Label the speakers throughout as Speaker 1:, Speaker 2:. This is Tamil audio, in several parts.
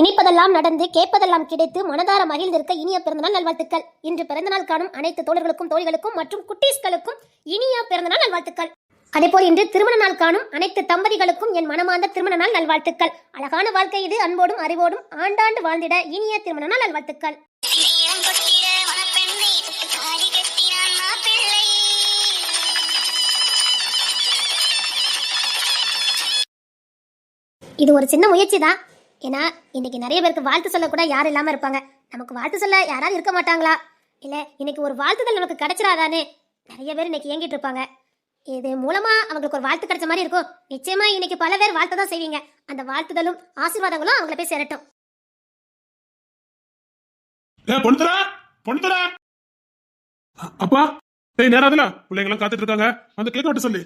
Speaker 1: இனிப்பதெல்லாம் நடந்து கேட்பதெல்லாம் கிடைத்து மனதார மகிழ்ந்திருக்க இனிய பிறந்தநாள் நல்வாழ்த்துக்கள். இன்று பிறந்தநாள் காணும் அனைத்து தோழர்களுக்கும் தோழிகளுக்கும் மற்றும் குட்டீஸ்களுக்கும் இனிய பிறந்தநாள் நல்வாழ்த்துக்கள். அதேபோல் இன்று திருமண நாள் காணும் அனைத்து தம்பதிகளுக்கும் என் மனமார்ந்த திருமண நாள் நல்வாழ்த்துக்கள். அழகான வாழ்க்கை இது. அன்போடும் அறிவோடும் ஆண்டாண்டு வாழ்ந்திட இனிய திருமண நாள் நல்வாழ்த்துக்கள். இது ஒரு சின்ன முயற்சி தான் ஏன்னா இன்னைக்கு நிறைய பேருக்கு வாழ்த்து சொல்ல கூட யாரும் இல்லாம இருப்பாங்க. நமக்கு வாழ்த்து சொல்ல யாராவது இருக்க மாட்டாங்களா? இல்ல இன்னைக்கு ஒரு வாழ்த்துதல் நமக்கு கிடைச்சிடாதானே நிறைய பேர் இன்னைக்கு ஏங்கிட்டு இருப்பாங்க. இது மூலமா அவங்களுக்கு ஒரு வாழ்த்து கிடைச்ச மாதிரி இருக்கும். நிச்சயமா இன்னைக்கு பல பேர் வாழ்த்து தான் செய்வீங்க. அந்த வாழ்த்துதலும் ஆசீர்வாதங்களும் அவங்கள போய் சேரட்டும்.
Speaker 2: பொண்ணுத்தரா பொண்ணுத்தரா அப்பா டேய் நேரம் அதுல. பிள்ளைங்க எல்லாம் காத்துட்டு இருக்காங்க. வந்து கேட்க விட்டு சொல்லி.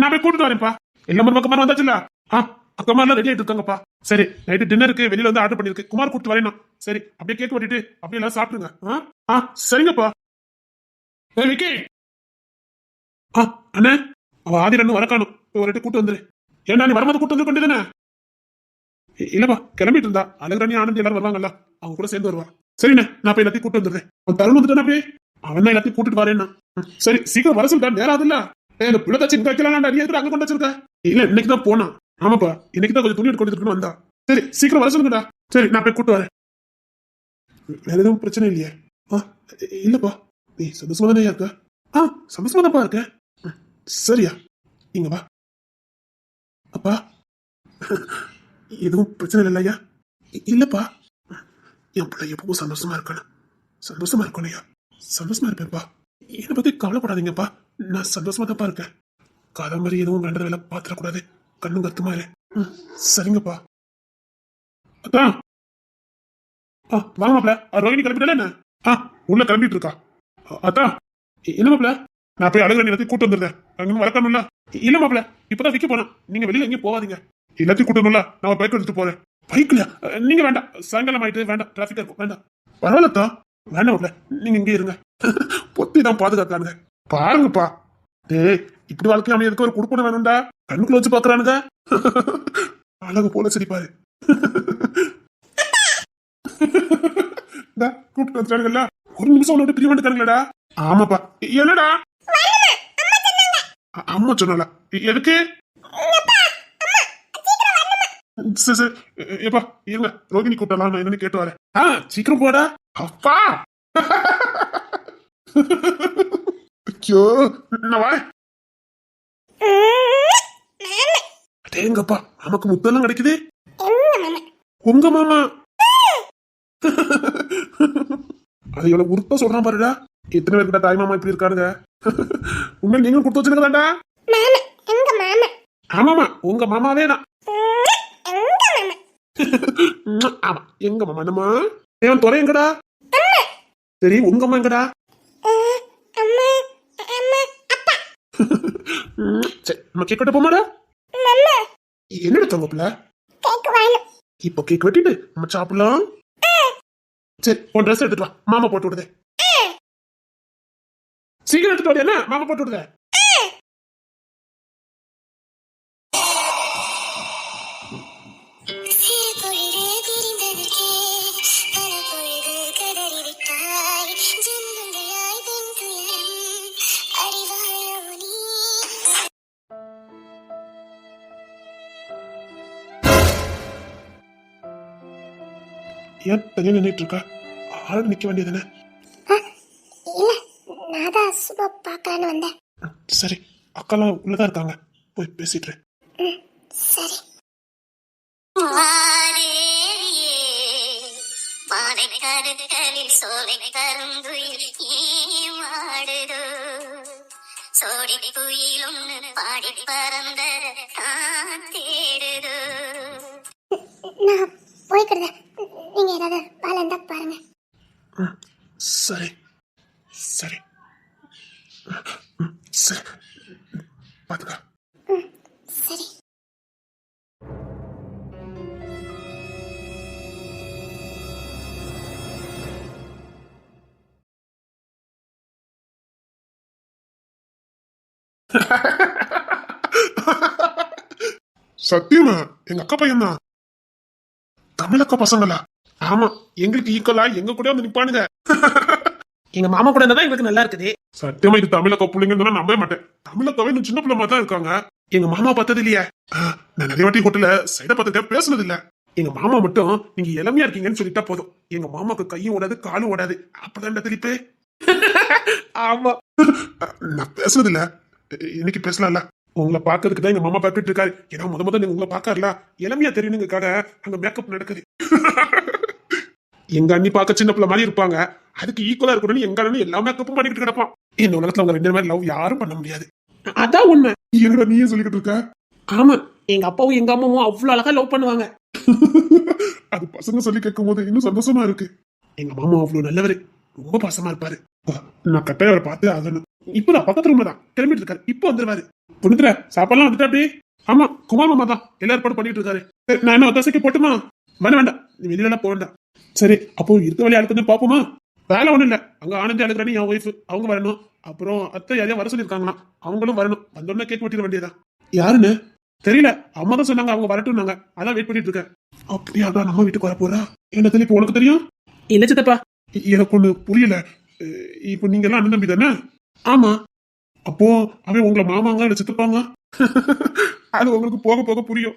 Speaker 2: நான் போய் கூட்டிட்டு வரேன்ப்பா. எல்லாம் பக்கமா வந்தாச்சுல ஆ அக்கமா எல்லாம் ரெடி ஆயிட்டு இருக்காங்கப்பா சரி நைட்டு டின்னருக்கு வெளியில வந்து ஆர்டர் பண்ணிருக்கு குமார் கூட்டு வரேன் சரி அப்படியே கேக் வெட்டிட்டு அப்படியே எல்லாம் சாப்பிடுங்க. ஆ? சரிங்கப்பா. ஏ விக்கி! ஆ அண்ணே அவ ஆதி ரெண்டு வரக்கானும் இப்போ ஒரு கூட்டு வந்துரு. ஏன்டா நீ வரும்போது கூட்டு வந்து கொண்டு இல்லப்பா கிளம்பிட்டு இருந்தா. அழகரணி ஆனந்தி எல்லாரும் வருவாங்கல்ல அவங்க கூட சேர்ந்து வருவா. சரிண்ணே நான் போய் எல்லாத்தையும் கூட்டு வந்துடுறேன். அவன் தருண் வந்துட்டான் அப்படியே? அவன் தான் எல்லாத்தையும் கூட்டிட்டு வரேன்னா சரி சீக்கிரம் வர சொல்லிட்டான் நேரம் ஆகுதுல்ல. இந்த பிள்ளை தச்சு இங்க வைக்கலாம் அங்க கொண்டு வச்சிருக்க? இல்ல இன்னைக்கு தான் போனான். ஆமாப்பா இன்னைக்கு தான் கொஞ்சம் துணி எடுத்து கொடுத்துருக்கணும் வந்தா சரி சீக்கிரம் வர சொல்லுங்கடா. சரி நான் போய் கூட்டு வரேன். வேற எதுவும் பிரச்சனை இல்லையே. ஆ இல்லப்பா. நீ சந்தோஷமா தானே இருக்க? ஆ சந்தோஷமா தான்ப்பா இருக்க சரியா. இங்க வா. அப்பா. எதுவும் பிரச்சனை இல்லையா? இல்லப்பா. என் பிள்ளை எப்பவும் சந்தோஷமா இருக்கணும். சந்தோஷமா இருக்கணும் ஐயா சந்தோஷமா இருப்பேன்ப்பா. என்னை பத்தி கவலைப்படாதீங்கப்பா. நான் சந்தோஷமா தான்ப்பா இருக்கேன். காதல் மாதிரி எதுவும் வேண்டத வேலை பார்த்துடக்கூடாது. கண்ணும் கத்துமா இரு ம், சரிங்கப்பா. அதான் ஆ வாங்க மாப்ள ரோஹிணி கிளம்பிட்டல என்ன? ஆ உள்ள கிளம்பிட்டு இருக்கா அதான் என்ன மாப்ள நான் போய் அழகு எல்லாத்தையும் கூட்டு வந்துருந்தேன் அங்க வரக்கணும்ல? இல்ல மாப்ள இப்பதான் விக்க போனேன் நீங்க வெளியில எங்கேயும் போகாதீங்க. எல்லாத்தையும் கூட்டணும்ல நான் பைக் எடுத்து போறேன். பைக்லயா அஹ், நீங்க வேண்டாம். சாயங்காலம் ஆயிட்டு வேண்டாம். டிராபிக்கா இருக்கும். வேண்டாம். பரவாயில்லத்தா வேண்டாம் மாப்ள நீங்க இங்கே இருங்க. பொத்தி தான் பாதுகாக்கானுங்க பாருங்கப்பா. டேய் இப்படி வாழ்க்கை அமையதுக்கு ஒரு குடுப்பனை வேணும்டா. கண்ணுக்குள்ள வச்சு பாக்குறானுங்க. அழகு போல சிரிப்பாரு. கூப்பிட்டு ஒரு நிமிஷம் உன்னோட பிரிய வந்துட்டானுங்களடா ஆமாப்பா. என்னடா? அம்மா சொன்னால எதுக்கு? சரி சரி. எப்பா இருங்க. ரோகிணி கூப்பிடலாம் நான் என்னன்னு கேட்டு வரேன். ஆ சீக்கிரம் போடா. அப்பா! ஐயோ நான் வரேன். அடேங்கப்பா நமக்கு முத்தெல்லாம் கிடைக்குது. உங்க மாமா. அது எவ்வளவு உருப்பா சொல்றான் பாருடா. எத்தனை பேர்கிட்ட தாய் மாமா இப்படி இருக்கானுங்க? உண்மையில நீங்களும் கொடுத்து வச்சிருக்கதாண்டா ஆமாமா உங்க மாமாவே தான் ஆமா எங்க மாமா என்னம்மா? ஏன் துறை எங்கடா? சரி உங்க அம்மா எங்கடா? சரி நம்ம கேக் வெட்ட போமாடா. என்னடா
Speaker 1: வேணும்
Speaker 2: இப்போ கேக் வெட்டிட்டு நம்ம சாப்பிடலாம். சரி உன் ட்ரெஸ் எடுத்துட்டு வா. மாமா போட்டு விடுதே. சீக்கிரம் எடுத்துட்டு என்ன? மாமா போட்டு விடுதே. ஏன் தனியா நின்றுட்டு இருக்கா? ஆள் நிக்க வேண்டியதுதானே?
Speaker 1: இல்ல நான் தான் சுப பார்க்கலான்னு வந்தேன்.
Speaker 2: சரி அக்காலாம் உள்ளதான் இருக்காங்க. போய் பேசிட்டு.
Speaker 1: சரி.
Speaker 3: மாதேவியே பானை கருக்களில் சோலை கருந்துயில் ஏமாடுதோ சோடி குயில் ஒன்று பாடி பறந்த தேடுதோ?
Speaker 1: நான் போய்க்கிறேன். நீங்க ஏதாவது வேலை இருந்தா பாருங்க.
Speaker 2: சரி. சரி. சரி. பாத்துக்கா.
Speaker 1: சரி.
Speaker 2: சத்தியமா எங்க அக்கா பையன் தான் தமிழக்க பசங்களா? ஆமா எங்களுக்கு ஈக்குவலா எங்க கூட வந்து நிப்பானுங்க.
Speaker 4: எங்க மாமா கூட இருந்தா தான் எங்களுக்கு நல்லா இருக்குது.
Speaker 2: சத்தியமா இது தமிழக்க பிள்ளைங்க நான் நம்பவே மாட்டேன். தமிழக்கவே இன்னும் சின்ன பிள்ளை மாதிரி தான் இருக்காங்க. எங்க மாமா பார்த்தது இல்லையே. நான் நிறைய வாட்டி ஹோட்டல்ல சைட பார்த்துருக்கேன் பேசுனது இல்ல. எங்க மாமா மட்டும் நீங்க இளமையா இருக்கீங்கன்னு சொல்லிட்டா போதும். எங்க மாமாக்கு கையும் ஓடாது காலும் ஓடாது. அப்பதான் திருப்பி
Speaker 4: ஆமா.
Speaker 2: நான் பேசுனது இல்ல. இன்னைக்கு பேசலாம்ல. உங்களை பாக்குறதுக்கு தான் எங்க மாமா பார்த்துட்டு இருக்காரு. ஏன்னா முத முத நீங்க உங்களை பாக்காருல இளமையா தெரியணுங்கக்காக அங்க மேக்கப் நடக்குது. எங்க அண்ணி பார்க்க சின்ன பிள்ளை மாதிரி இருப்பாங்க. அதுக்கு ஈக்குவலா இருக்கணும்னு எங்க அண்ணன் எல்லா மேக்கப்பும் பண்ணிட்டு கிடப்பான். இந்த உலகத்துல அவங்க ரெண்டு மாதிரி லவ் யாரும் பண்ண முடியாது.
Speaker 4: அதான் உண்மை.
Speaker 2: என்னடா நீயே சொல்லிக்கிட்டு இருக்க?
Speaker 4: ஆமா. எங்க அப்பாவும் எங்க அம்மாவும் அவ்வளவு அழகா லவ் பண்ணுவாங்க.
Speaker 2: அது பசங்க சொல்லி கேட்கும் போது இன்னும் சந்தோஷமா இருக்கு. எங்க மாமா அவ்வளவு நல்லவரு. ரொம்ப பாசமா இருப்பாரு. நான் கட்டாயம் அவரை பார்த்து அதனும் இப்பதான் பக்கத்து ரூம்ல தான். கிளம்பிட்டு இருக்காரு. இப்போ வந்துருவாரு. புனித்ர சாப்பாடுலாம் வந்துட்டா அப்படி? ஆமா குமார் மாமா தான். எல்லாரும் ஏற்பாடு பண்ணிட்டு இருக்காரு. சரி, நான் என்ன ஒத்தாசைக்கு போட்டுமா? வேண்டாம் வேண்டாம். நீ வெளியில போக வேண்டாம். சரி அப்போ இருக்க வேலையை அடுத்து கொஞ்சம் பாப்போமா வேலை ஒண்ணும் இல்ல. அங்க ஆனந்தி அழுகிறானி என் ஒய்ஃப் அவங்க வரணும். அப்புறம் அத்தை யாரையா வர சொல்லிருக்காங்களாம் அவங்களும் வரணும். வந்தோடனே கேக் வெட்டிட வேண்டியதான் யாருன்னு? தெரியல. அம்மா தான் சொன்னாங்க அவங்க வரட்டும்னாங்க அதான் வெயிட் பண்ணிட்டு இருக்கேன். அப்படியா நம்ம வீட்டுக்கு வர போறா என்ன இப்போ உனக்கு தெரியும்?
Speaker 4: இல்ல சித்தப்பா.
Speaker 2: எனக்கு ஒண்ணு புரியல. இப்போ நீங்க எல்லாம் அண்ணன் தம்பி தானே? ஆமா. அப்போ அவன் உங்களை மாமாங்க இல்ல சித்தப்பாங்க? அது உங்களுக்கு போக போக புரியும்.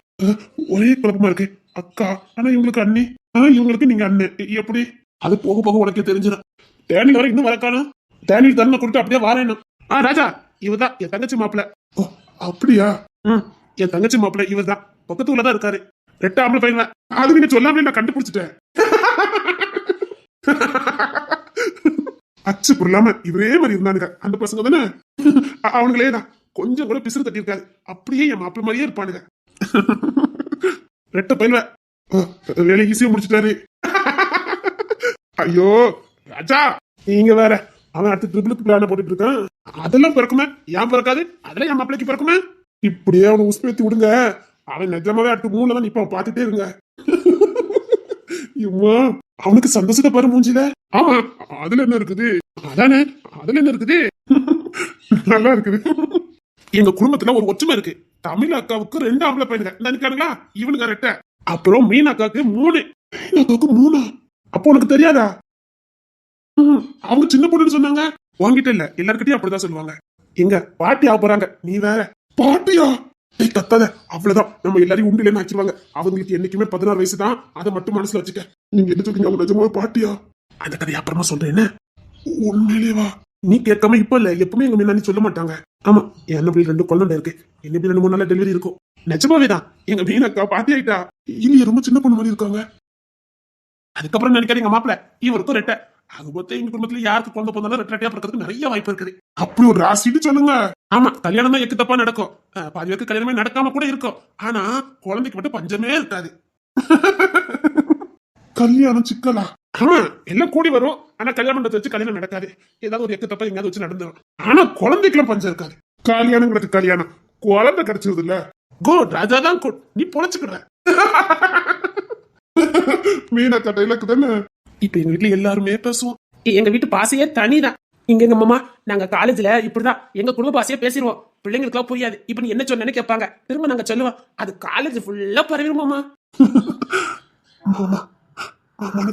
Speaker 2: ஒரே குழப்பமா இருக்கு. அக்கா ஆனா இவங்களுக்கு அண்ணி. ஆனா இவங்களுக்கு நீங்க அண்ணன் எப்படி? அது போக போக உனக்கே தெரிஞ்சிடும் டேனில் வர இன்னும் வரக்கானோ டேனில் தரணும் கொடுத்து அப்படியே வரேன்னு. ஆ ராஜா இவதான் என் தங்கச்சி மாப்பிள்ள ஓ அப்படியா? ம் என் தங்கச்சி மாப்பிள்ள இவர்தான். பக்கத்து ஊர்ல தான் இருக்காரு. ரெட்ட ஆம்பளை பையன் தான். அது நீங்க சொல்லாமலே நான் கண்டுபிடிச்சிட்டேன். அச்சு புரியலாம இவரே மாதிரி இருந்தானுங்க. அந்த பசங்க தானே? அவனுங்களே தான். கொஞ்சம் கூட பிசுறு தட்டி இருக்காது. அப்படியே என் மாப்பிள்ள மாதிரியே இருப்பானுங்க. ரெட்ட பயில வேலை ஈஸியா முடிச்சிட்டாரு. ஐயோ ராஜா நீங்க வேற. அவன் அடுத்து ட்ரிபிளுக்கு பிளான போட்டுட்டு இருக்கான். அதெல்லாம் பிறக்குமே. ஏன் பிறக்காது? அதெல்லாம் என் மாப்பிளைக்கு பிறக்குமே. இப்படியே அவனை உஸ்பேத்தி விடுங்க. அவன் நிஜமாவே அடுத்து மூணுல தான் நிப்பான். பார்த்துட்டே இருங்க. இம்மா அவனுக்கு சந்தோஷத்தை பாரு மூஞ்சில. ஆமா அதுல என்ன இருக்குது? அதானே அதுல என்ன இருக்குது? நல்லா இருக்குது. எங்க குடும்பத்துல ஒரு ஒற்றுமை இருக்கு. தமிழ் அக்காவுக்கு ரெண்டு ஆம்பளை பையனுங்க. இந்த நிக்கானுங்களா? இவனுங்க ரெட்ட. அப்புறம் மீன் அக்காவுக்கு மூணு. மீன் அக்காவுக்கு மூணா? அப்போ உனக்கு தெரியாதா? அவங்க சின்ன பொண்ணுன்னு சொன்னாங்க. உன்கிட்ட இல்ல. எல்லார்கிட்டயும் அப்படிதான் சொல்லுவாங்க. எங்க பாட்டி ஆக போறாங்க. நீ வேற. பாட்டியா? ஏய் கத்தாத அவ்வளவுதான். நம்ம எல்லாரையும் உண்டு இல்லைன்னு ஆக்கிடுவாங்க. அவங்களுக்கு என்னைக்குமே பதினாறு வயசு தான் அதை மட்டும் மனசுல வச்சுக்க. நீங்க என்ன சொல்றீங்க அவங்க நிஜமாவே பாட்டியா? அந்த கதையை அப்புறமா சொல்றேன் என்ன? உண்மையிலேவா நீ கேட்காம இப்ப இல்ல. எப்பவுமே எங்க முன்னாடி சொல்ல மாட்டாங்க. ஆமா என் பிள்ளை ரெண்டு குழந்தை இருக்கு. என்ன பிள்ளை ரெண்டு மூணு நாள் டெலிவரி இருக்கும். நிஜமாவே தான் எங்க மீனக்கா பாட்டி ஆயிட்டா. இல்லையே ரொம்ப சின்ன பொண்ணு மாதிரி இருக்காங்க. அதுக்கப்புறம் நினைக்காது எங்க மாப்பிள்ள இவருக்கும் ரெட்டை. அது மொத்தம் எங்க குடும்பத்துல யாருக்கு குழந்தை பிறந்தாலும் ரெட்டை ரெட்டையா பிறக்கிறதுக்கு நிறைய வாய்ப்பு இருக்குது. அப்படி ஒரு ராசின்னு சொல்லுங்க. ஆமா கல்யாணம் தான் எக்கு தப்பா நடக்கும் பாதி பேருக்கு கல்யாணமே நடக்காம கூட இருக்கும். ஆனா குழந்தைக்கு மட்டும் பஞ்சமே இருக்காது. கல்யாணம் சிக்கலா? ஆமா எல்லாம் கூடி வரும். ஆனா கல்யாணம் வச்சு கல்யாணம் நடக்காது. ஏதாவது ஒரு எக்கு தப்பா எங்கேயாவது வச்சு நடந்துரும். ஆனா குழந்தைக்கெல்லாம் பஞ்சம் இருக்காது. கல்யாணங்கிறது கல்யாணம். குழந்தை கிடைச்சது இல்ல குட் ராஜா தான் குட். நீ பொழைச்சுக்கிற மீனா கட்டையிலக்கு தானே இப்ப எங்க வீட்டுல எல்லாருமே பேசுவோம்.
Speaker 4: எங்க வீட்டு பாசையே தனிதான். இங்க எங்க மாமா நாங்க காலேஜ்ல இப்படிதான் எங்க குடும்ப பாசையே பேசிடுவோம் பிள்ளைங்களுக்குலாம் புரியாது. இப்ப நீ என்ன சொன்னேன்னு கேட்பாங்க திரும்ப நாங்க சொல்லுவோம். அது காலேஜ் ஃபுல்லா பரவிடும் மாமா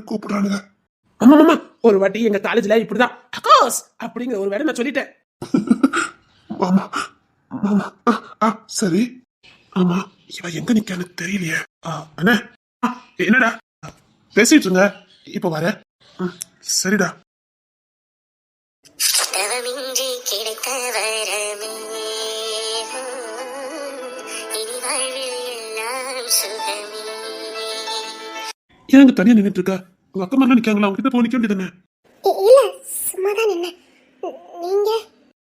Speaker 2: கூப்பிடுறானுங்க?
Speaker 4: ஆமா மாமா. ஒரு வாட்டி எங்க காலேஜ்ல இப்படிதான் அக்கோஸ் அப்படிங்கிற ஒரு வேலை நான் சொல்லிட்டேன்.
Speaker 2: மாமா மாமா சரி. ஆமா இவ எங்க நிக்கான்னு தெரியலையே. அண்ணே. என்னடா? பேசிட்டு இருங்க. இப்ப வர சரிடா.
Speaker 3: தவமின்றி கிடைத்த வரமே இனி வாழ்வில் எல்லாம் சுகமே.
Speaker 2: ஏன் இங்க தனியா நின்னுட்டு இருக்க உங்க அக்கா மாதிரிலாம் நிக்காங்களா? அவங்க கிட்ட போய் நிக்க வேண்டியதானே
Speaker 5: இ- இல்ல சும்மா தான் நின்ன நீங்க?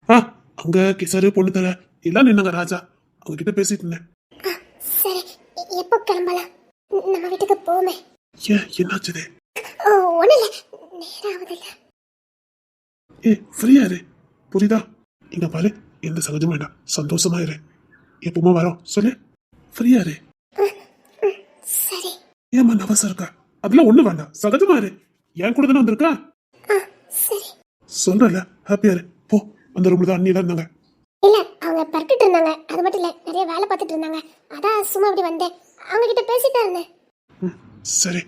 Speaker 2: ஆ அங்க கிசரு பொண்ணு தர எல்லாம் நின்னாங்க ராஜா. அவங்க கிட்ட பேசிட்டு இருந்தேன்.
Speaker 5: சரி எப்போ கிளம்பலாம்? நம்ம வீட்டுக்கு போமே.
Speaker 2: ஏன் என்னாச்சுது
Speaker 5: ஒண்ணும் இல்ல
Speaker 2: ஏ ஃப்ரீயா இரு. புரியுதா? இங்க பாரு எந்த சகஜமா வேண்டாம். சந்தோஷமா இரு. எப்பவுமே வரோம் சொல்லு. ஃப்ரீயா இரு.
Speaker 5: சரி.
Speaker 2: ஏமா நவசம் இருக்கா? அதெல்லாம் ஒண்ணு வேண்டாம். சகஜமா இரு. என் கூட தானே வந்திருக்கா? சொல்றல ஹாப்பியா இரு. போ. அந்த ரூம்ல தான் அண்ணியெல்லாம் இருந்தாங்க.
Speaker 5: இல்ல அவங்க பறக்கிட்டு இருந்தாங்க. அது மட்டும் இல்ல நிறைய வேலை பார்த்துட்டு இருந்தாங்க. அதான் சும்மா அப்படி வந்தேன். அவங்க கிட்ட பேசிட்டு இருந்தேன்.
Speaker 2: சரி.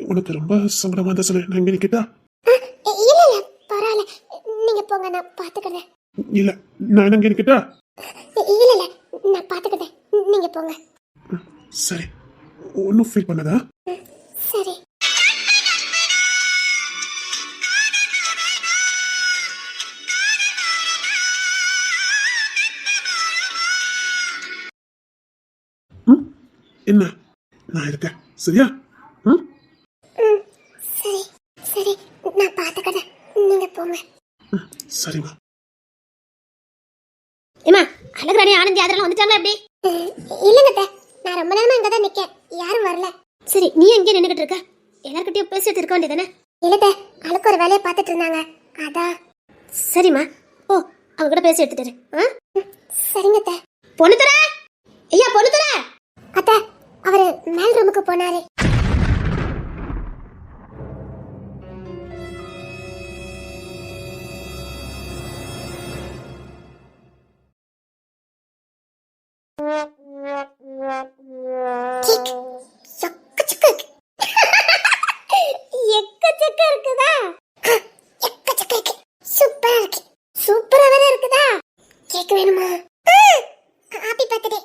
Speaker 2: உனக்கு ரொம்ப சங்கடமா இருந்தா சொல்லு. நான் நிக்கிட்டா?
Speaker 5: இல்ல இல்ல. பரவாயில்ல. நீங்க போங்க நான் பாத்துக்கிறேன்.
Speaker 2: இல்ல நான் இங்க நிக்கிட்டா?
Speaker 5: இல்ல இல்ல. நான் பாத்துக்கிறேன். நீங்க போங்க.
Speaker 2: சரி. ஒன்னும் ஃபீல் பண்ணதா?
Speaker 5: சரி?
Speaker 2: என்ன? நான் இருக்கேன். சரியா? ம்?
Speaker 5: நான் பாத்துக்கிறேன் நீங்க போங்க.
Speaker 2: சரிம்மா.
Speaker 5: ஏமா அழகுராணி ஆனந்தி அதெல்லாம் வந்துட்டாங்களா எப்படி? இல்லங்க நான் ரொம்ப நேரமா இங்க தான் நிக்கேன். யாரும் வரல. சரி நீ எங்க நின்னுகிட்டு இருக்க? எல்லார்கிட்டயும் பேசிட்டு இருக்க வேண்டியதானே இல்ல அழுக்கு ஒரு வேலையை பார்த்துட்டு இருந்தாங்க. அதான் சரிம்மா. ஓ அவங்க கூட பேசி எடுத்துட்டு ஆ? சரிங்க பொண்ணு தர ஐயா பொண்ணு தர அத்தை அவரு மேல் ரூமுக்கு போனாரு. சிக். எக்கச்சக்க எக்கச்சக்க இருக்குதா? எக்கச்சக்க இருக்கு. சூப்பரா இருக்கு. சூப்பரா வேற இருக்குதா? கேக் வேணுமா? Happy birthday.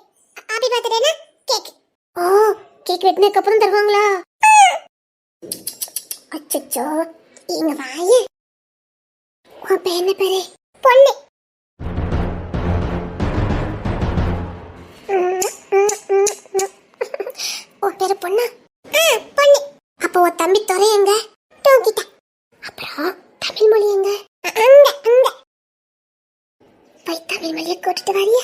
Speaker 5: ஹாப்பி பர்த்டேனா கேக் ஓ கேக் வெட்டினதுக்கு அப்புறம் தருவாங்களா? அச்சச்சோ இங்க வாயே. உன் பேர் என்ன பேரு? பொண்ணு உன் பேரு பொண்ணா? ஆ, பொண்ணு அப்போ உன் தம்பி துறை எங்க? தூங்கிட்டான் அப்புறம் தமிழ் மொழி எங்க? அங்க அங்க. போய் தமிழ் மொழியை கூட்டிட்டு வரியா?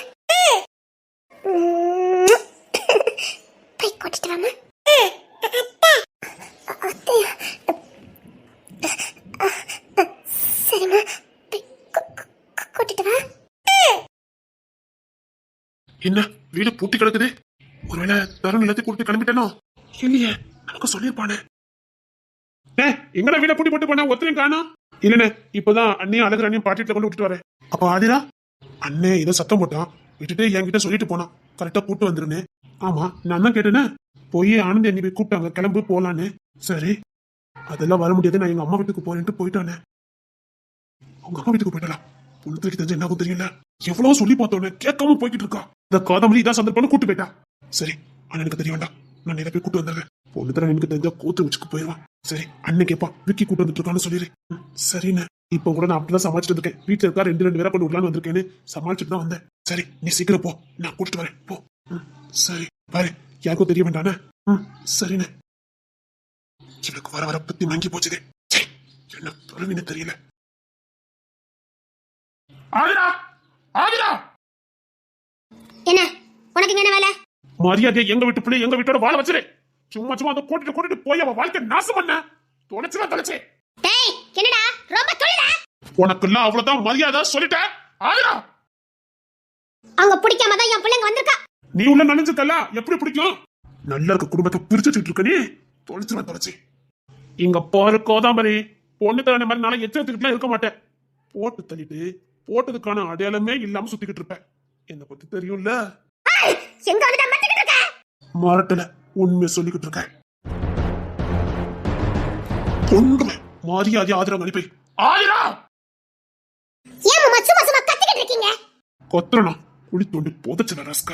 Speaker 5: போய் கூட்டிட்டு வாமா. சரிம்மா. கூட்டிட்டு வா.
Speaker 2: என்ன? வீடு பூட்டி கிடக்குது. ஒருவேளை தருண் எல்லாத்தையும் கொடுத்து கிளம்பிட்டேனோ? இல்லையே நமக்கு சொல்லியிருப்பானே ஏ எங்கடா வீட பூட்டி போட்டு போனா? ஒத்தையும் காணோம் இல்லனே இப்பதான் அண்ணையும் அழகு அண்ணையும் பாட்டிட்டு கொண்டு விட்டுட்டு வரேன். அப்போ ஆதிரா? அண்ணே ஏதோ சத்தம் போட்டான். விட்டுட்டு என்கிட்ட சொல்லிட்டு போனான். கரெக்டா கூட்டு வந்துருன்னு. ஆமா நான் தான் கேட்டேனே. போய் ஆனந்த் என்னை போய் கூப்பிட்டாங்க. கிளம்பு போலான்னு. சரி. அதெல்லாம் வர முடியாது. நான் எங்க அம்மா வீட்டுக்கு போறேன்ட்டு போயிட்டானே. உங்க அம்மா வீட்டுக்கு போயிட்டலாம் பொண்ணு தெரிஞ்சு என்ன தெரியல. எவ்வளவு சொல்லி பார்த்தோன்னு கேட்காம போய்கிட்டு இருக்கா. இந்த காதமலி இதான் சந்தர்ப்பம்னு கூட்டு போயிட்டா. சரி அண்ணனுக்கு தெரிய வேண்டாம். நான் நேரா போய் கூட்டு வந்துடுறேன். பொண்ணு தர எனக்கு தெரிஞ்சா கோத்து வச்சுக்கு போயிடுவான். சரி அண்ணன் கேட்பான் விக்கி கூட்டு வந்துட்டு இருக்கான்னு சொல்லிடு. சரிண்ணே. இப்போ கூட நான் அப்படிதான் சமாளிச்சுட்டு இருக்கேன். வீட்டுல இருக்கா ரெண்டு ரெண்டு பேரா கொண்டு விடலான்னு வந்திருக்கேன்னு சமாளிச்சுட்டு தான் வந்தேன். சரி நீ சீக்கிரம் போ. நான் கூட்டிட்டு வரேன். போ. சரி. பாரு யாருக்கும் தெரிய வேண்டானே ம் சரிண்ணே. இவளுக்கு வர வர பத்தி மங்கி போச்சுதே. ச்சே, என்ன தொலைவின்னு தெரியல. ஆதிரா! ஆதிரா!
Speaker 5: என்ன உனக்கு என்ன வேலை?
Speaker 2: மரியாதை எங்க வீட்டு பிள்ளை எங்க வீட்டோட வாழ வச்சிரு. சும்மா சும்மா அந்த கூட்டிட்டு கூட்டிட்டு போய் அவன் வாழ்க்கை நாசம் பண்ண. தொலைச்சுதான் தொலைச்சு.
Speaker 5: டேய் என்னடா? ரொம்ப தொழிலா
Speaker 2: உனக்கெல்லாம் அவ்வளவுதான் மரியாதை சொல்லிட்டேன் ஆதிரா
Speaker 5: அவங்க பிடிக்காம தான் என் பிள்ளைங்க வந்திருக்கா.
Speaker 2: நீ உள்ள நினைஞ்சுக்கல எப்படி பிடிக்கும்? நல்லா இருக்க குடும்பத்தை பிரிச்சு வச்சுட்டு இருக்க நீ? தொலைச்சுதான் தொலைச்சு. இங்க போற கோதாம்பரி பொண்ணு தரன மாதிரி நாளை எச்சரித்துக்கிட்டுலாம் இருக்க மாட்டேன். போட்டு தள்ளிட்டு போட்டதுக்கான அடையாளமே இல்லாம சுத்திக்கிட்டு இருப்பேன். என்னை பத்தி தெரியும்ல?
Speaker 5: எங்க
Speaker 2: மாறட்டல உண்மையை சொல்லிக்கிட்டு இருக்கேன். பொண்ணுமே மரியாதை
Speaker 5: சும்மா கத்திக்கிட்டு இருக்கீங்க?
Speaker 2: கொத்துறணும் குழி தோண்டி புதைச்சல ரஸ்க.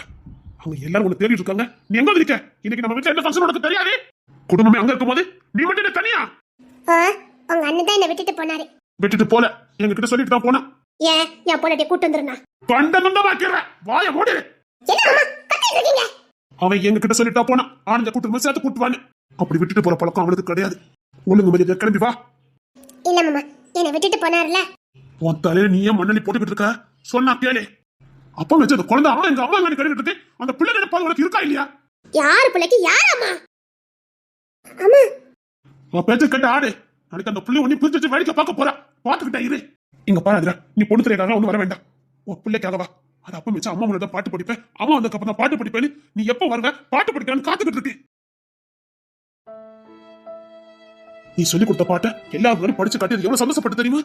Speaker 2: அவங்க எல்லாரும் உன்னை தேடிட்டு இருக்காங்க. நீ எங்க இருக்க இன்னைக்கு நம்ம வீட்டுல என்ன ஃபங்க்ஷன் உனக்கு தெரியாது? குடும்பமே அங்க இருக்கும்போது நீ மட்டும் என்ன தனியா?
Speaker 5: உங்க அண்ணன் தான் என்ன விட்டுட்டு போனாரு.
Speaker 2: விட்டுட்டு போல. எங்ககிட்ட சொல்லிட்டு தான் போனா.
Speaker 5: ஏன் என் பொண்டாட்டி கூட்டு வந்துருந்தா
Speaker 2: கண்ட நொண்ட வாக்கிறேன் வாய மூடு.
Speaker 5: என்ன கத்திட்டு இருக்கீங்க?
Speaker 2: அவன் எங்க கிட்ட சொல்லிட்டா போனா ஆனந்த கூட்டு சேர்த்து கூட்டுவான்னு. அப்படி விட்டுட்டு போற பழக்கம் அவனுக்கு கிடையாது. ஒழுங்கு மரியாதை கிளம்பி வா.
Speaker 5: இல்ல மாமா என்னை விட்டுட்டு போனார்ல
Speaker 2: உன் தலையில நீயே மண்ணலி போட்டுக்கிட்டு இருக்க. சொன்னா கேளு. அப்பா வச்சு அந்த குழந்தை அம்மா எங்க எங்க கட்டிட்டு இருக்கு. அந்த பிள்ளை நினைப்பாது உனக்கு இருக்கா இல்லையா?
Speaker 5: யார் பிள்ளைக்கு? யார் அம்மா. அம்மா
Speaker 2: உன் பேச்ச கேட்டு ஆடு. நாளைக்கு அந்த பிள்ளை ஒண்ணு பிரிச்சு வேடிக்கை பார்க்க போறா. பாத்துக்கிட்டா இரு. இங்க பாருடா நீ பொண்ணு தெரியாத ஒண்ணு வர வேண்டாம். உன் பிள்ளைக்காக வா. அது அப்ப வச்சு அம்மா முன்னாடி பாட்டு படிப்பேன் அம்மா வந்ததுக்கு தான் பாட்டு படிப்பேன்னு நீ எப்ப வருவ? பாட்டு படிக்கலான்னு காத்துக்கிட்டு இருக்கு. நீ சொல்லி கொடுத்த பாட்டை எல்லா முன்னாடி படிச்சு காட்டி எவ்வளவு சந்தோஷப்பட்டு தெரியுமா?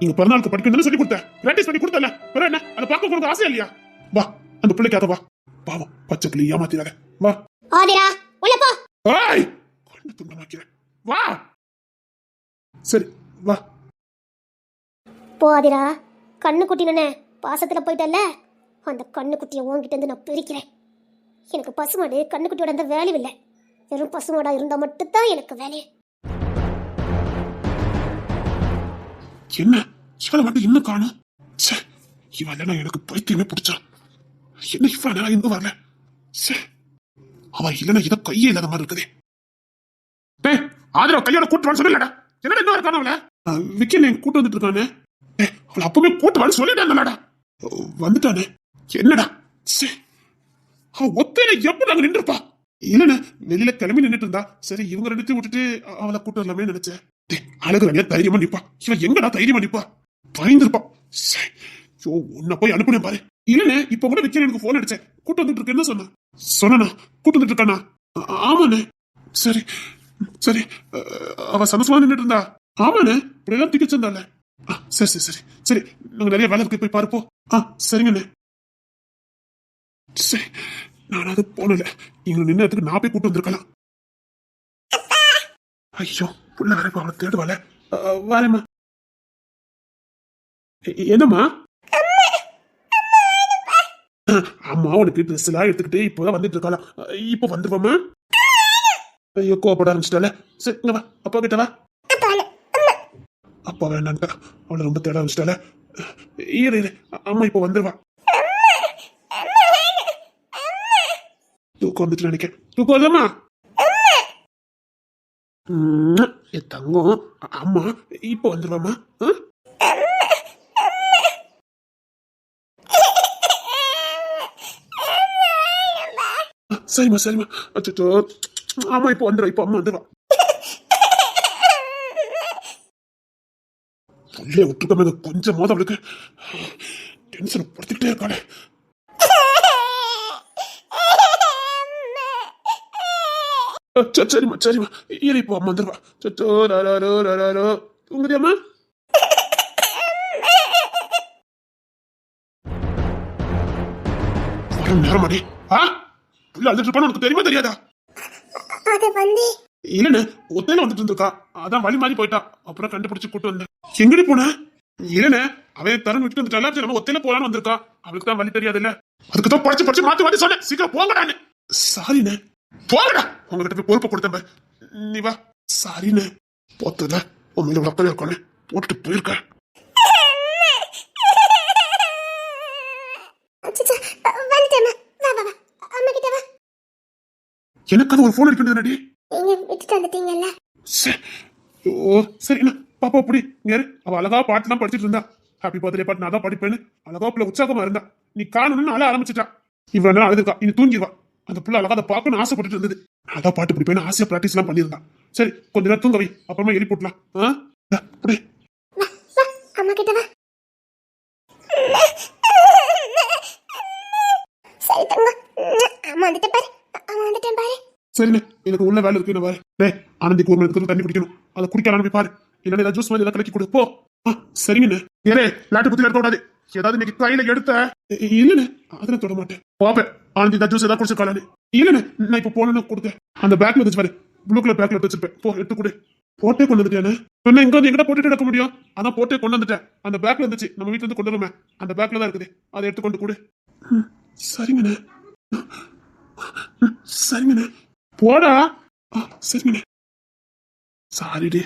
Speaker 2: நீங்க பிறநாளுக்கு படிக்கணும்னு சொல்லி கொடுத்தேன். பிராக்டிஸ் பண்ணி கொடுத்தல. வேற என்ன? அதை பார்க்க உனக்கு ஆசை இல்லையா? வா அந்த பிள்ளைக்காக வா. பாவம் பச்சை பிள்ளை ஏமாத்திடாத. வா.
Speaker 5: ஆதிரா உள்ள போ.
Speaker 2: ஏய் கண்ணு துண்டமாக்கிறேன் வா. சரி வா.
Speaker 5: போகாதிரா கண்ணு குட்டினே பாசத்தில் போயிட்டல்ல? அந்த கண்ணுக்குட்டியை ஓங்கிட்டு வந்து நான் பிரிக்கிறேன். எனக்கு பசுமாடு கண்ணுக்குட்டியோட அந்த வேல்யூ இல்லை. வெறும் பசுமாடாக இருந்தால் மட்டும்தான் எனக்கு வேலையே
Speaker 2: என்ன? இவளை மட்டும் இன்னும் காணும் சே இவன் எனக்கு பைத்தியமே பிடிச்சான் என்ன இவன் நேரம் இன்னும் வரல? சே அவன் இல்லைனா இதை கையே இல்லாத மாதிரி இருக்குதே. டே ஆதரவு கையோட கூட்டு வான்னு சொல்லலடா என்னடா இன்னும் இருக்கான அவளை விக்கி நீ கூட்டு வந்துட்டு இருக்கானே? அவளை அப்பவுமே கூட்டு வான்னு சொல்லிட்டேன் வந்துட்டானே. என்னடா? சே அவன் ஒத்தையில எப்படி நாங்க நின்றுப்பா இல்லண்ணா வெளியில கிளம்பி நின்னுட்டு இருந்தா? சரி இவங்க ரெண்டு விட்டுட்டு அவளை கூட்டு வரலாமே நினைச்சேன். அழகு ரணியா தைரியமா நிப்பா. இவன் எங்கடா தைரியமா நிப்பா? பயந்துருப்பா. சே, ஐயோ உன்னை போய் அனுப்புனேன் பாரு. இல்லண்ணே இப்ப கூட விக்கி எனக்கு போன் அடிச்சேன். கூட்டு வந்துட்டு இருக்கேன்னு சொன்னா சொன்னா கூட்டு வந்துட்டு இருக்கானா? ஆமாண்ணே. சரி சரி. அவ சந்தோஷமா நின்னுட்டு இருந்தா? ஆமாண்ணே. இப்படி எல்லாம் டிக்கெட் சரி சரி சரி. சரி நாங்க நிறைய வேலை இருக்கு போய் பாருப்போ ஆ சரிங்கண்ணே. சரி நான் அது போனல இவங்க நின்ன இடத்துக்கு நான் போய் கூட்டு வந்திருக்கலாம் ஐயோ புள்ள வேற அவளை தேடுவாள. வரேம்மா. என்னம்மா? அம்மா உனக்கு ட்ரெஸ் எல்லாம் எடுத்துக்கிட்டு இப்போதான் வந்துட்டு இருக்கலாம் இப்போ வந்துருவாமா ஐயோ கோபப்பட ஆரம்பிச்சிட்டால சரி வா அப்பா கிட்ட வா. அப்பா வேண்டான்ட்டா அவளை ரொம்ப தேட ஆரம்பிச்சிட்டால இரு இரு அம்மா இப்போ வந்துருவா. தூக்கம் வந்துட்டு நினைக்கிறேன். தூக்கம் வருதாம்மா? ம்ம். என் தங்கம். அம்மா இப்போ வந்துருவாமா சரிம்மா சரிம்மா. அச்சோ ஆமா இப்போ வந்துடும் இப்போ அம்மா விட்டுருக்காம எனக்கு கொஞ்சம் மோத அவளுக்கு. டென்ஷன் படுத்திக்கிட்டே இருக்காளே. சரி, சரிம்மா சரிம்மா. இரு இப்போ அம்மா சச்சோ ராரோ ராரோ தூங்குதியாம்மா வர நேரம் அடி. ஆ? புள்ள அழுதுட்டு இருப்பான்னு உனக்கு தெரியுமா தெரியாதா?
Speaker 5: அது வந்து
Speaker 2: இல்லண்ணே ஒத்தையில வந்துட்டு இருந்திருக்கா. அதான் வழி மாறி போயிட்டா. அப்புறம் கண்டுபிடிச்சு கூட்டு வந்தேன். எங்கடி போன? இல்லண்ணே அவன் தரன் விட்டு வந்துட்டால சரி நம்ம ஒத்தையில போலான்னு வந்திருக்கா. அவளுக்கு தான் வழி தெரியாது இல்ல அதுக்கு தான் படிச்சு படிச்சு மாத்தி மாத்தி சொன்னேன். சீக்கிரம் போங்கடான்னு சாரிண்ணே போங்கடா உங்ககிட்ட போய் பொறுப்பை கொடுத்தேன். நீ வா. சாரிண்ணே போத்தத உன் மேல உடக்கவே இருக்கோன்னு போட்டுட்டு போயிருக்க எனக்கு அது ஒரு போன் அடிக்க வேண்டியது
Speaker 5: நீங்க விட்டுட்டு.
Speaker 2: ஓ சரிண்ணா பாப்பா அப்படி இரு. அவ அழகா பாட்டுலாம் படிச்சிட்டு இருந்தா. ஹாப்பி பர்த்டே பாட்டு நான் தான் படிப்பேன்னு. அழகா பிள்ளை உற்சாகமா இருந்தா. நீ காணணும்னு அழ ஆரம்பிச்சிட்டா. இவ்வளவு நேரம் அழுதுக்கா இனி தூங்கிடுவா. அந்த பிள்ளை அழகா அதை பார்க்கணும்னு ஆசைப்பட்டுட்டு இருந்தது. அதான் பாட்டு பிடிப்பேன்னு ஆசையா பிராக்டிஸ் எல்லாம் பண்ணியிருந்தா. சரி கொஞ்ச நேரம் தூங்க வை. அப்புறமா எழுப்பி
Speaker 5: வா அம்மா கிட்ட வா. சரி தங்கம். அம்மா வந்துட்டு பாரு. அம்மா வந்துட்டேன் பாரு.
Speaker 2: சரிண்ணே எனக்கு உள்ள வேலை இருக்கு நான் வரேன். டேய் ஆனந்திக்கு ஒரு மணி தண்ணி குடிக்கணும். அதை குடிக்கலாம் போய் பாரு. இல்லைன்னா ஏதாவது ஜூஸ் மாதிரி ஏதாவது கலக்கி கொடுப்போ சரிங்கண்ணே ஏரே லாட்டு குத்தி எடுக்க கூடாது ஏதாவது இன்னைக்கு கையில எடுத்த. இ- அதுல தொட மாட்டேன். பாப்பேன். ஆனந்தி இந்த ஜூஸ் ஏதாவது குடிச்சிருக்காளான்னு இல்லண்ணே நான் இப்போ போனேன்னு கொடுத்தேன். அந்த பேக்ல வச்சு பாரு. ப்ளூ கலர் பேக்ல எடுத்து வச்சிருப்பேன். போ எடுத்து கொடு. போட்டே கொண்டு வந்துட்டேன் என்ன? இங்க வந்து எங்கிட்ட போட்டுட்டு எடுக்க முடியும்? அதான் போட்டே கொண்டு வந்துட்டேன். அந்த பேக்ல இருந்துச்சு. நம்ம வீட்டுல இருந்து கொண்டு வருமே அந்த பேக்ல தான் இருக்குது. அதை எடுத்து கொண்டு கொடு. ம், சரிங்கண்ணே. சரிங்கண்ணே. போடா. ஆ, சரிங்கண்ணே. சாரிடி.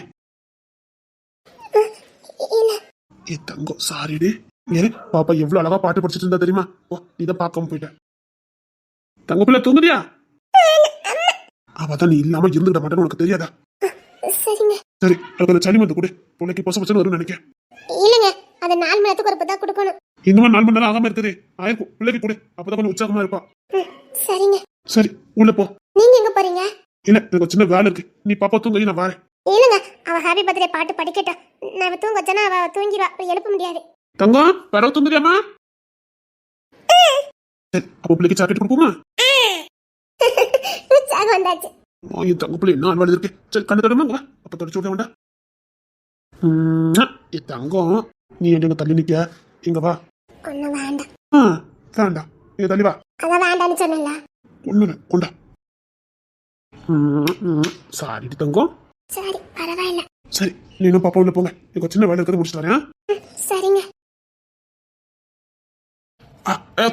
Speaker 2: ஏ தங்கம் சாரிடி ஏன் பாப்பா எவ்வளவு அழகா பாட்டு படிச்சிட்டு இருந்தா தெரியுமா? ஓ இதை பார்க்காம போயிட்டேன். தங்க பிள்ளை தூங்குதியா அவதான் நீ இல்லாம இருந்துகிட்ட மாட்டேன்னு உனக்கு தெரியாதா? சரி அதுக்கு அந்த சளி மருந்து கொடு. பிள்ளைக்கு பொச பொசன்னு வரும்னு நினைக்கிறேன்
Speaker 5: இல்லைங்க அது நாலு மணி நேரத்துக்கு ஒரு தான் கொடுக்கணும்.
Speaker 2: இன்னும் நாலு மணி நேரம் ஆகாம இருக்குது. ஆயிருக்கும் பிள்ளைக்கு கொடு. அப்பதான் கொஞ்சம் உற்சாகமா இருப்பா.
Speaker 5: சரிங்க.
Speaker 2: சரி உள்ள போ.
Speaker 5: நீங்க எங்க போறீங்க?
Speaker 2: இல்ல எனக்கு சின்ன வேலை இருக்கு. நீ பாப்பா தூங்க நான் வரேன்.
Speaker 5: இல்லைங்க அவ ஹாப்பி பர்த்டே பாட்டு படிக்கட்டும் நான் அவ தூங்க வச்சேன்னா அவ தூங்கிடுவா. எழுப்ப முடியாது.
Speaker 2: தங்கம் வேற தூங்குறியாமா சரி அப்போ பிள்ளைக்கு சாக்லேட் கொடுப்போமா?
Speaker 5: உற்சாகம் வந்தாச்சு.
Speaker 2: என் தங்க பிள்ளை என்ன அன்பாடு இருக்கு? சரி கண்ணு தடமாங்க அப்ப தொடச்சு விட வேண்டாம். என் தங்கம் நீ எங்க தள்ளி நிக்க. இங்க வா.
Speaker 5: ஒன்னும் வேண்டாம்.
Speaker 2: ஆ வேண்டாம் இங்க தள்ளி வா.
Speaker 5: அதான் வேண்டாம்னு சொன்னல
Speaker 2: ஒண்ணு கொண்டா. சாரி தங்கம்
Speaker 5: சரி பரவாயில்ல.
Speaker 2: சரி நீனும் பாப்பா உள்ள போங்க. எனக்கு சின்ன வேலை இருக்கிறத முடிச்சுட்டு வரேன்
Speaker 5: சரிங்க.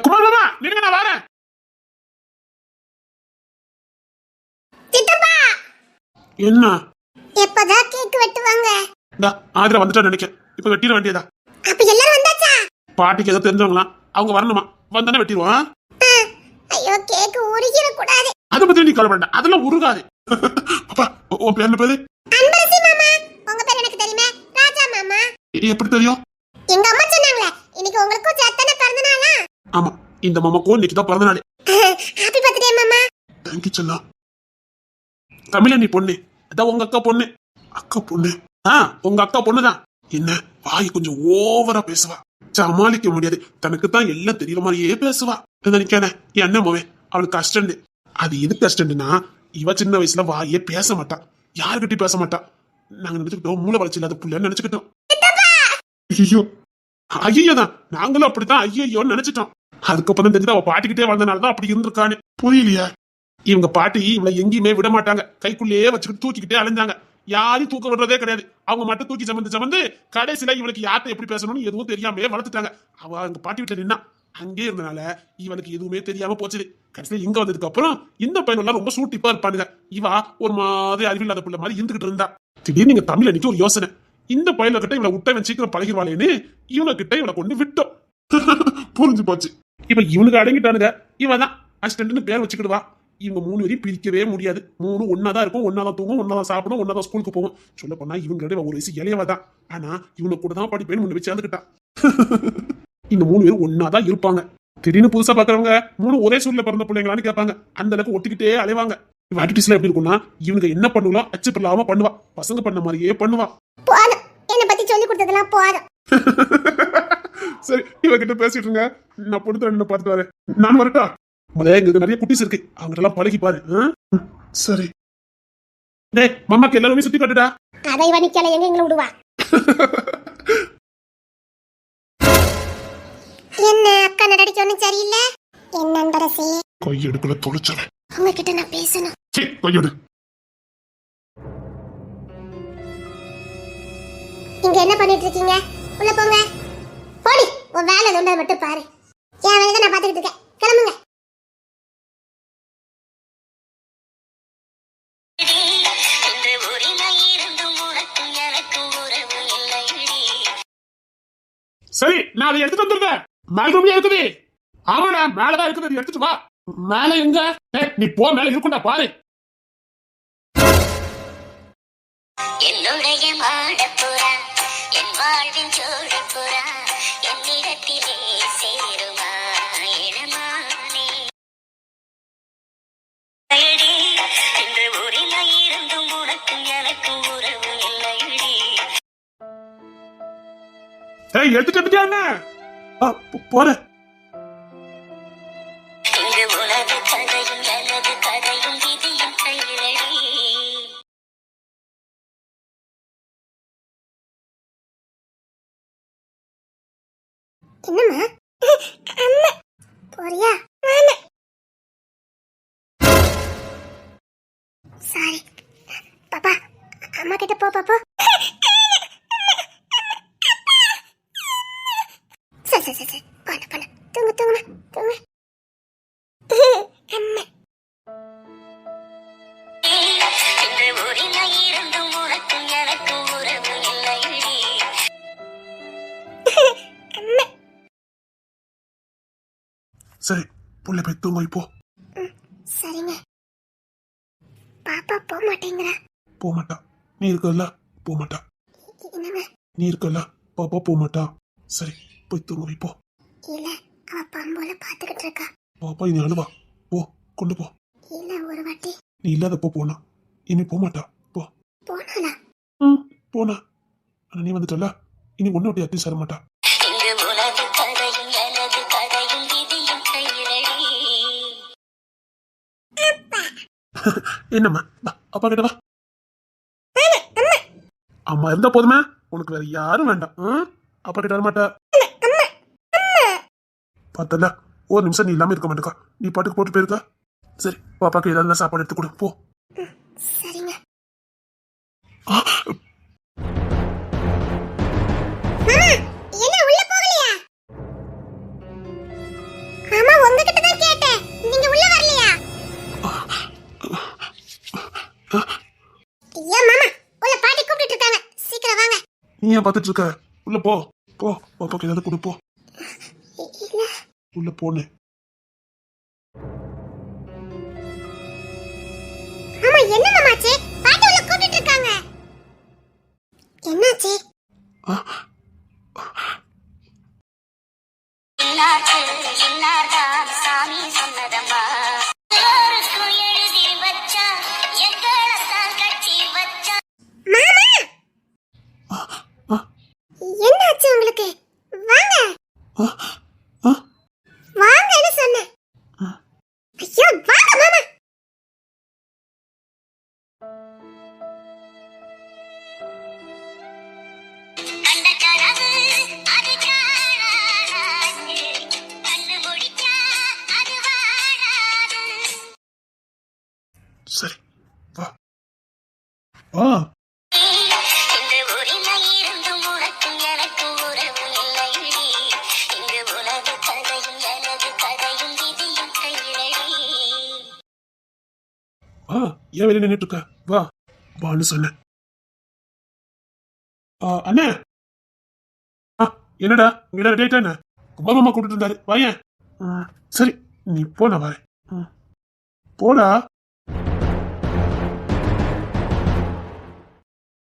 Speaker 2: குமார் மாமா நீங்க நான் வரேன்.
Speaker 5: சித்தப்பா!
Speaker 2: என்ன?
Speaker 5: எப்பதான் கேக் வெட்டுவாங்க?
Speaker 2: இந்தா ஆதிரா வந்துட்டா நினைக்கிறேன் இப்ப வெட்டிட வேண்டியதா?
Speaker 5: அப்ப எல்லாரும் வந்தாச்சா?
Speaker 2: பாட்டிக்கு ஏதோ தெரிஞ்சவங்களாம். அவங்க வரணுமா? வந்தானே வெட்டிடுவான்.
Speaker 5: ஐயோ கேக் உருகிட கூடாது
Speaker 2: அதை பத்தி நீ கவலைப்பட அதெல்லாம் உருகாது. அப்பா உன் பேர் என்ன பேரு?
Speaker 5: அன்பரசி மாமா. உங்க பேர் எனக்கு தெரியுமே. ராஜா மாமா.
Speaker 2: எப்படி தெரியும்?
Speaker 5: எங்க அம்மா சொன்னாங்களே இன்னைக்கு உங்களுக்கும் சேத்தன பிறந்த நாளா?
Speaker 2: ஆமா இந்த மாமாக்கும் இன்னைக்கு தான் பிறந்த நாள்.
Speaker 5: ஹாப்பி பர்த்டே மாமா.
Speaker 2: தேங்க்யூ செல்லம் தமிழ நீ பொண்ணு. அதான் உங்க அக்கா பொண்ணு. அக்கா பொண்ணு. ஆ உங்க அக்கா பொண்ணுதான். என்ன வாய் கொஞ்சம் ஓவரா பேசுவா. சமாளிக்க முடியாது. தனக்கு தான் எல்லாம் தெரியற மாதிரியே பேசுவா. நினைக்கானே என் அண்ணன் மோவே அவளுக்கு கஷ்டம் அது எது கஷ்டம்னா இவ சின்ன வயசுல வாயே பேச மாட்டா. யாருக்கிட்டையும் பேச மாட்டா. நாங்க நினைச்சுக்கிட்டோம் மூளை வளர்ச்சி இல்லாத புள்ளன்னு நினைச்சுக்கிட்டோம். ஐயோ ஐயோ தான் நாங்களும் அப்படித்தான். ஐயோன்னு நினைச்சிட்டோம். அதுக்கப்புறம் தான் தெரிஞ்சது அவ பாட்டிக்கிட்டே வந்தனாலதான் அப்படி இருந்திருக்கான்னு. புரியலையா. இவங்க பாட்டி இவளை எங்கேயுமே விட மாட்டாங்க. கைக்குள்ளேயே வச்சுக்கிட்டு தூக்கிக்கிட்டே அலைஞ்சாங்க. யாரையும் தூக்க விடுறதே கிடையாது. அவங்க மட்டும் தூக்கி சமந்து சமந்து கடைசியில இவளுக்கு யார்கிட்ட எப்படி பேசணும்னு எதுவும் தெரியாம வளர்த்துட்டாங்க. அவ அவங்க பாட்டி வீட்டுல நின்னா. அங்கே இருந்தனால இவனுக்கு எதுவுமே தெரியாம போச்சு. கடைசியில இங்க வந்ததுக்கு அப்புறம் இந்த பையனெல்லாம் ரொம்ப சூட்டிப்பா இருப்பானுங்க இவா ஒரு மாதிரி அறிவில்லாத பிள்ளை மாதிரி இருந்துகிட்டு இருந்தா. திடீர்னு நீங்க தமிழ் அன்னைக்கு ஒரு யோசனை. இந்த பையல கிட்ட இவளை விட்ட இவன் சீக்கிரம் பழகிடுவாளேன்னு இவனை கிட்ட இவளை கொண்டு விட்டோம். புரிஞ்சு போச்சு. இப்ப இவனுக்கு அடங்கிட்டானுங்க. இவன் தான் அசிஸ்டன்ட்னு பேர் வச்சுக்கிடுவா. இவங்க மூணு வரையும் பிரிக்கவே முடியாது. மூணு ஒன்னா தான் இருக்கும். ஒன்னா தான் தூங்கும் ஒன்னா தான் சாப்பிடும் ஒன்னா தான் ஸ்கூலுக்கு போகும். சொல்ல போனா இவங்களோட ஒரு வயசு இளையவா தான் ஆனா இவனை கூட தான் படிப்பேன்னு முன்ன வச்சு சேர்ந்துக்கிட்டா இந்த மூணு பேரும் ஒன்னா தான் இருப்பாங்க. திடீர்னு புதுசா பாக்குறவங்க மூணு ஒரே சூழ்நிலை பிறந்த பிள்ளைங்களான்னு கேட்பாங்க. அந்த அளவுக்கு ஒட்டிக்கிட்டே அலைவாங்க. இவன் ஆட்டிடியூஸ்ல எப்படி இருக்கும்னா இவனுக்கு என்ன பண்ணுவா அச்சு பண்ணாம பண்ணுவா. பசங்க பண்ண மாதிரியே பண்ணுவா.
Speaker 5: போதும். என்னை பத்தி சொல்லி கொடுத்ததெல்லாம் போதும்.
Speaker 2: சரி இவகிட்ட பேசிட்டு இருங்க. நான் பொண்ணு என்ன பார்த்து வரேன். நான் வரட்டா? முதல்ல எங்களுக்கு நிறைய குட்டிஸ் இருக்கு. அவங்க எல்லாம் பழகி பாரு. சரி. டேய் மாமாக்கு எல்லாருமே சுத்தி காட்டுடா.
Speaker 5: அதை வணிக்கல எங்க எங்களை விடுவா? என்ன அக்கா நடடிக்க ஒண்ணும் சரியில்லை? என்ன அன்பரசி
Speaker 2: கையெடுக்கல தொலைச்சவன்.
Speaker 5: உங்ககிட்ட நான் பேசணும்.
Speaker 2: சீ, கையெடு.
Speaker 5: இங்க என்ன பண்ணிட்டு இருக்கீங்க? உள்ள போங்க. போடி உன் வேலை நோண்டதை மட்டும் பாரு. என் வேலை தான் நான் பாத்துக்கிட்டு இருக்கேன். கிளம்புங்க.
Speaker 3: இந்த உரிமை இருந்தும் உனக்கும் எனக்கும் உறவு இல்லையடி
Speaker 2: சரி நான் அதை எடுத்துட்டு வந்துருந்தேன் ரூம்ல இருக்குது. ஆமாடா மேலதான் இருக்குது. எடுத்துட்டு வா. மேல எங்க? நீ போ மேல இருக்குண்டா பாரு.
Speaker 3: என்னுடைய மாடப்புறா என் வாழ்வின் சோழப்புறா என்னிடத்திலே சேருமா அயடி, இந்த உரிமை இருந்தும் உனக்கும் எனக்கும் உறவு இல்லையடி.
Speaker 2: ஏய் எடுத்துட்டு என்ன? போறேன்
Speaker 5: என்னம்மா? அம்மா. போறியா? சாரி பாப்பா அம்மா கிட்ட போ பாப்பா
Speaker 2: புள்ள போய் தூங்க இப்போ
Speaker 5: சரிங்க. பாப்பா போக மாட்டேங்கிறா.
Speaker 2: போக மாட்டா. நீ இருக்கல்ல? போக மாட்டா. நீ இருக்கல்ல? பாப்பா போக மாட்டா. சரி போய் தூங்க வை, போ.
Speaker 5: இல்ல அவ பாம்போல பாத்துக்கிட்டு இருக்கா.
Speaker 2: பாப்பா இனி அழுவா. போ கொண்டு போ.
Speaker 5: இல்ல ஒரு வாட்டி.
Speaker 2: நீ இல்லாதப்போ போனா. இனி போக மாட்டா. போ.
Speaker 5: போனாளா?
Speaker 2: ம் போனா. ஆனா நீ வந்துட்டல இனி ஒன்னு விட்டு யாத்தையும் சேர மாட்டா. என்னம்மா? அப்பா கிட்ட வா. அம்மா. இருந்தா போதுமே. உனக்கு வேற யாரும் வேண்டாம்? அப்பா கிட்ட வர மாட்டா பார்த்தல ஒரு நிமிஷம் நீ இல்லாம இருக்க மாட்டேக்கா. நீ பாட்டுக்கு போட்டு போயிருக்கா? சரி பாப்பாக்கு ஏதாவது சாப்பாடு எடுத்து கொடு. போ. பார்த்துட்டு இருக்க உள்ள போ. போ. பாப்பாக்கு ஏதாவது கொடு போ. உள்ள போனு
Speaker 3: ஆமா என்ன மாமாச்சு பாட்டி உள்ள இருக்காங்க என்னாச்சு?
Speaker 5: இன்னார்தான் சாமி சொன்னதம்மா
Speaker 3: என்னாச்சு உங்களுக்கு? வாங்க.
Speaker 2: ஏன் வெளியே நின்னுட்டு இருக்க. வா. வான்னு ஆ, அண்ணே. ஆ என்னடா? உங்க ரெடி ஆயிட்டா என்ன? குமார் மாமா கூப்பிட்டு இருந்தாரு வாயேன். சரி நீ போ நான் வரேன். போடா.